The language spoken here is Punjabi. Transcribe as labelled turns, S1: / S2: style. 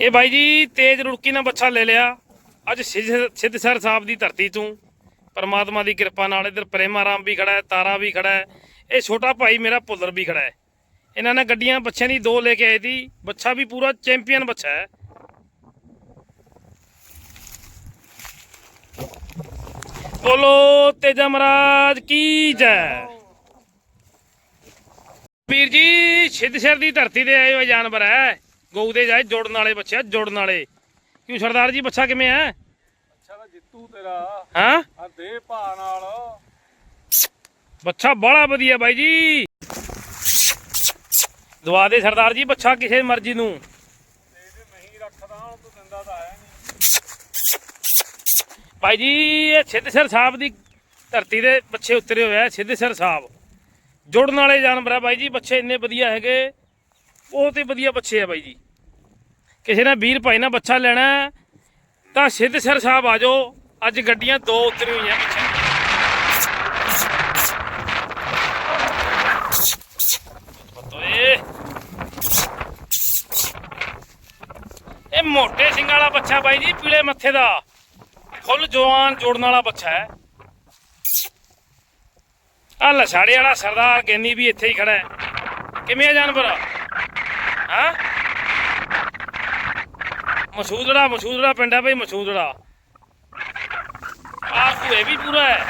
S1: ਇਹ ਬਾਈ ਜੀ, ਤੇਜ ਰੁੜਕੀ ਨਾਲ ਬੱਚਾ ਲੈ ਲਿਆ। ਅੱਜ ਸਿੱਧ- ਸਿੱਧਸਰ ਸਾਹਿਬ ਦੀ ਧਰਤੀ ਤੋਂ। ਪਰਮਾਤਮਾ ਦੀ ਕਿਰਪਾ ਨਾਲ ਇਧਰ ਪ੍ਰੇਮਾ ਰਾਮ ਵੀ ਖੜਾ ਹੈ, ਤਾਰਾ ਵੀ ਖੜਾ ਹੈ। ਇਹ ਛੋਟਾ ਭਾਈ ਮੇਰਾ ਭੁੱਲਰ ਵੀ ਖੜਾ ਹੈ। ਇਹਨਾਂ ਨੇ ਗੱਡੀਆਂ ਬੱਚਿਆਂ ਦੀ ਦੋ ਲੈ ਕੇ ਆਏ ਸੀ। ਬੱਚਾ ਵੀ ਪੂਰਾ ਚੈਂਪੀਅਨ ਬੱਚਾ ਹੈ। ਬੋਲੋ ਤੇਜਾ ਮਹਾਰਾਜ, ਕੀ ਜੈ? ਵੀਰ ਜੀ ਸਿੱਧਸਰ ਦੀ ਧਰਤੀ ਤੇ ਆਏ ਹੋਏ ਜਾਨਵਰ ਹੈ। ਗਊ ਦੇ ਜਾਏ ਜੋੜਨ ਵਾਲੇ ਬੱਚੇ ਆ, ਜੋੜਨ ਵਾਲੇ। ਕਿਉਂ ਸਰਦਾਰ ਜੀ ਬੱਚਾ ਕਿਵੇਂ ਹੈ?
S2: ਅੱਛਾ ਤਾਂ ਜਿੱਤੂ ਤੇਰਾ।
S1: ਹਾਂ?
S2: ਆ ਦੇ ਭਾ ਨਾਲ।
S1: ਬੱਚਾ ਬੜਾ ਵਧੀਆ ਬਾਈ ਜੀ। ਦਵਾ ਦੇ ਸਰਦਾਰ ਜੀ ਬੱਚਾ ਕਿਸੇ ਮਰਜ਼ੀ ਨੂੰ।
S2: ਇਹਦੇ ਨਹੀਂ ਰੱਖਦਾ ਹੁਣ ਤੂੰ ਦਿੰਦਾ ਤਾਂ ਹੈ ਨਹੀਂ।
S1: ਭਾਈ ਜੀ ਇਹ ਸਿੱਧਸਰ ਸਾਹਿਬ ਦੀ ਧਰਤੀ ਦੇ ਬੱਚੇ ਉਤਰੇ ਹੋਏ ਆ ਸਿੱਧਸਰ ਸਾਹਿਬ ਜੁੜਨ ਵਾਲੇ ਜਾਨਵਰ ਆ ਬਾਈ ਜੀ ਬੱਚੇ ਇੰਨੇ ਵਧੀਆ ਹੈਗੇ। ਬਹੁਤ ਹੀ ਵਧੀਆ ਬੱਚੇ ਆ ਬਾਈ ਜੀ। ਕਿਸੇ ਨੇ ਵੀਰ ਭਾਈ ਨਾਲ ਬੱਚਾ ਲੈਣਾ ਹੈ, ਤਾਂ ਸਿੱਧਸਰ ਸਾਹਿਬ ਆ ਜਾਓ। ਅੱਜ ਗੱਡੀਆਂ ਦੋ ਉਤਰੀ ਹੋਈਆਂ ਬੱਚੇ ਇਹ ਮੋਟੇ ਸਿੰਘ ਵਾਲਾ ਬੱਚਾ ਬਾਈ ਜੀ ਪੀਲੇ ਮੱਥੇ ਦਾ। ਫੁੱਲ ਜਵਾਨ ਜੋੜਨ ਵਾਲਾ ਬੱਚਾ ਹੈ। ਆ ਲਸਾੜੇ ਵਾਲਾ ਸਰਦਾਰ ਗੈਨੀ ਵੀ ਇੱਥੇ ਹੀ ਖੜਾ ਹੈ। ਕਿਵੇਂ ਆ ਜਾਨਵਰ? ਮਸੂਦੜਾ ਮਸੂਦੜਾ ਪਿੰਡ ਹੈ ਭਾਈ ਮਸੂਦੜਾ। ਆ ਕੂਏ ਵੀ ਪੂਰਾ ਹੈ।